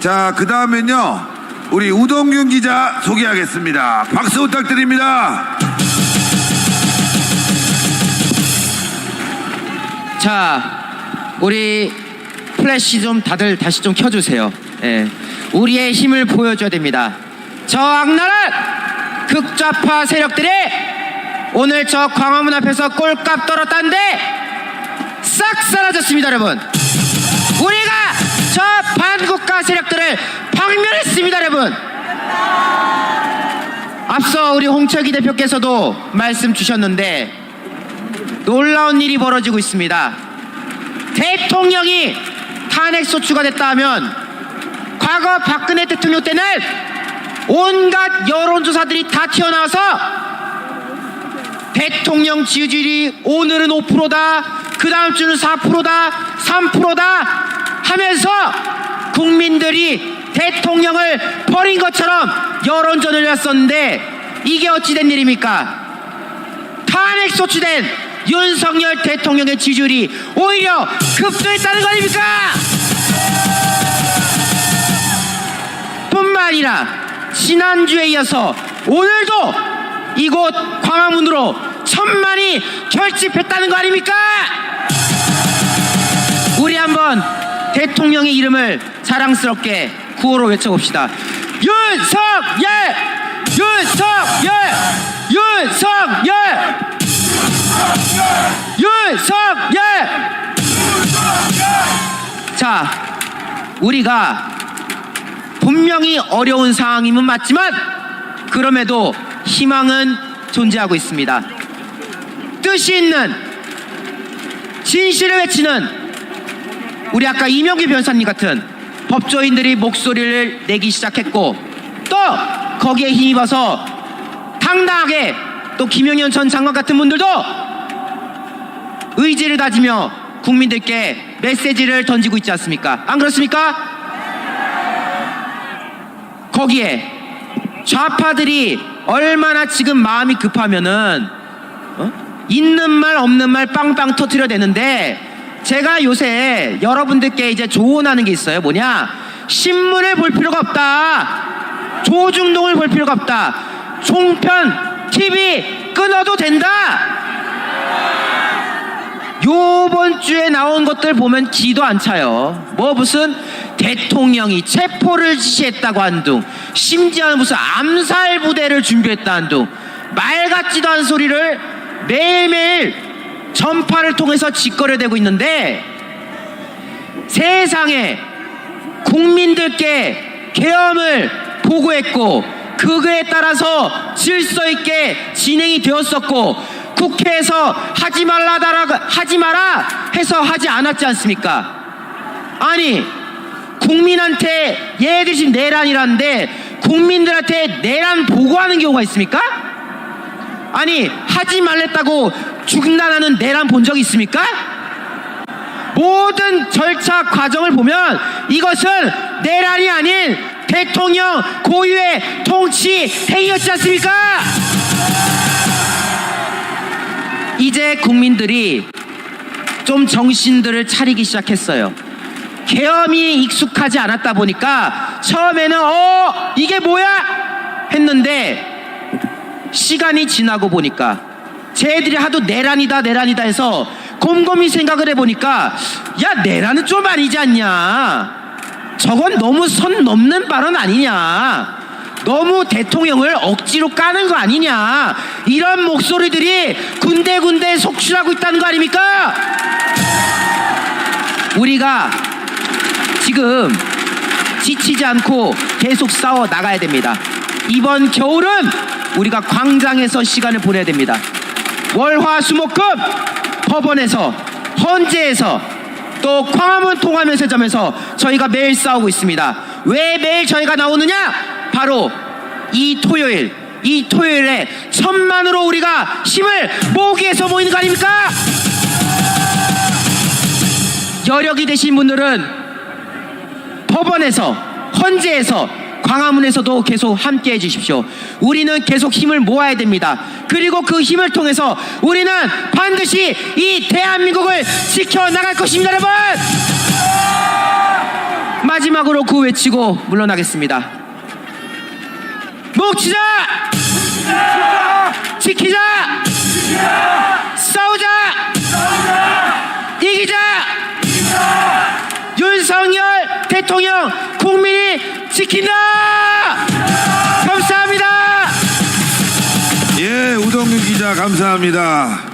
자, 그 다음엔요, 우리 우동균 기자 소개하겠습니다. 박수 부탁드립니다. 자, 우리 플래시 좀 다들 다시 좀 켜주세요. 예. 우리의 힘을 보여줘야 됩니다. 저 악랄한 극좌파 세력들이 오늘 저 광화문 앞에서 꼴값 떨었다는데 싹 사라졌습니다, 여러분. 우리가 저 반 국가 세력들을 박멸했습니다, 여러분. 앞서 우리 홍철기 대표께서도 말씀 주셨는데 놀라운 일이 벌어지고 있습니다. 대통령이 탄핵 소추가 됐다 하면 과거 박근혜 대통령 때는 온갖 여론조사들이 다 튀어나와서 대통령 지지율이 오늘은 5%다, 그 다음 주는 4%다, 3%다 하면서 국민들이 대통령을 버린 것처럼 여론전을 했었는데 이게 어찌된 일입니까? 탄핵 소추된 윤석열 대통령의 지지율이 오히려 급등했다는 거 아닙니까? 뿐만 아니라 지난주에 이어서 오늘도 이곳 광화문으로 천만이 결집했다는 거 아닙니까? 우리 한번 대통령의 이름을 자랑스럽게 구호로 외쳐봅시다. 윤석열! 윤석열! 윤석열! 윤석열! 자, 우리가 분명히 어려운 상황임은 맞지만 그럼에도 희망은 존재하고 있습니다. 뜻이 있는 진실을 외치는 우리 아까 이명규 변호사님 같은 법조인들이 목소리를 내기 시작했고 또 거기에 힘입어서 당당하게 또 김영현 전 장관 같은 분들도 의지를 다지며 국민들께 메시지를 던지고 있지 않습니까? 안 그렇습니까? 거기에 좌파들이 얼마나 지금 마음이 급하면은 어? 있는 말 없는 말 빵빵 터트려 대는데 제가 요새 여러분들께 이제 조언하는 게 있어요. 뭐냐? 신문을 볼 필요가 없다. 조중동을 볼 필요가 없다. 종편 TV 끊어도 된다. 요번 주에 나온 것들 보면 기도 안 차요. 뭐 무슨 대통령이 체포를 지시했다고 한 둥, 심지어는 무슨 암살 부대를 준비했다 한 둥, 말 같지도 않은 소리를 매일매일 전파를 통해서 짓거려대고 있는데 세상에 국민들께 계엄을 보고했고 그거에 따라서 질서 있게 진행이 되었었고 국회에서 하지 말라다라 하지 마라 해서 하지 않았지 않습니까? 아니 국민한테 얘들이 지금 내란이라는데 국민들한테 내란 보고하는 경우가 있습니까? 아니 하지 말랬다고 중단하는 내란 본 적 있습니까? 모든 절차 과정을 보면 이것은 내란이 아닌 대통령 고유의 통치 행위였지 않습니까? 이제 국민들이 좀 정신들을 차리기 시작했어요. 계엄이 익숙하지 않았다 보니까 처음에는 어 이게 뭐야 했는데 시간이 지나고 보니까 쟤들이 하도 내란이다 내란이다 해서 곰곰이 생각을 해보니까 야 내란은 좀 아니지 않냐 저건 너무 선 넘는 발언 아니냐 너무 대통령을 억지로 까는 거 아니냐 이런 목소리들이 군데군데 속출하고 있다는 거 아닙니까 우리가 지금 지치지 않고 계속 싸워 나가야 됩니다. 이번 겨울은 우리가 광장에서 시간을 보내야 됩니다. 월화수목금 법원에서 헌재에서 또 광화문 통화면세점에서 저희가 매일 싸우고 있습니다. 왜 매일 저희가 나오느냐? 바로 이 토요일, 이 토요일에 천만으로 우리가 힘을 모으기 위해서 모이는 거 아닙니까? 여력이 되신 분들은 법원에서 헌재에서 광화문에서도 계속 함께 해주십시오. 우리는 계속 힘을 모아야 됩니다. 그리고 그 힘을 통해서 우리는 반드시 이 대한민국을 지켜나갈 것입니다, 여러분! 마지막으로 구 외치고 물러나겠습니다. 뭉치자! 지키자! 싸우자! 이기자! 윤석열 대통령 국민이 지킨다! 감사합니다! 예, 우동균 기자 감사합니다.